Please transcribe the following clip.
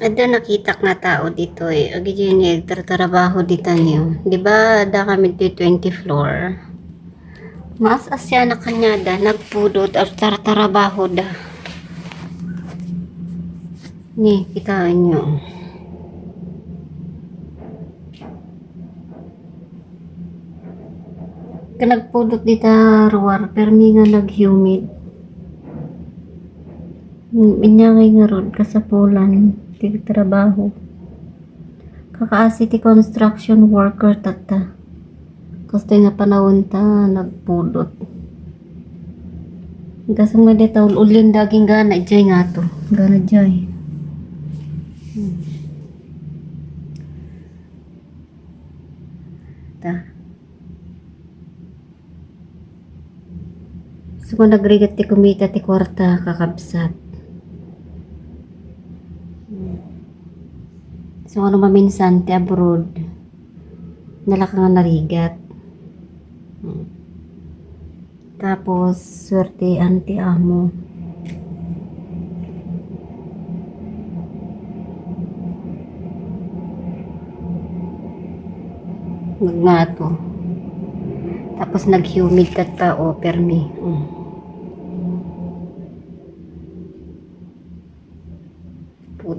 Ada nakita na tao dito eh. Agi dyan eh, trabaho dito niyo. Di ba, da kami di 20 floor. Mas asya na kanya da, nagpudot at trabaho da. Ni, kitaan nyo. Kanagpudot dito ruwar, permi nga nag-humid. Inyangay nga ron, kasapulan, trabaho. Kakaasi ti construction worker tata. Gusto nga panahon ta, nagpudot. Gasang nga dito, ulin daging gana, jay nga to. Gana jay. Hmm. Ta. So, kung nagrigat ti kumita ti kwarta, kakabsat. So, ano maminsan, ti abroad, nalaka nga narigat. Hmm. Tapos, swerte anti amo. Nagnato. Tapos nag-humid kat pa o permi. Mm. po,